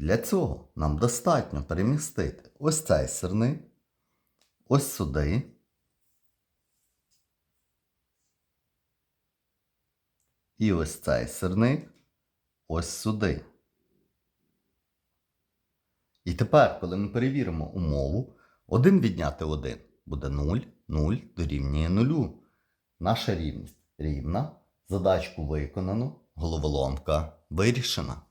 Для цього нам достатньо перемістити ось цей сирник, ось сюди. І ось цей сирник ось сюди. І тепер, коли ми перевіримо умову, 1 відняти 1 буде 0, 0 дорівнює 0. Наша рівність рівна. Задачку виконано, головоломка вирішена.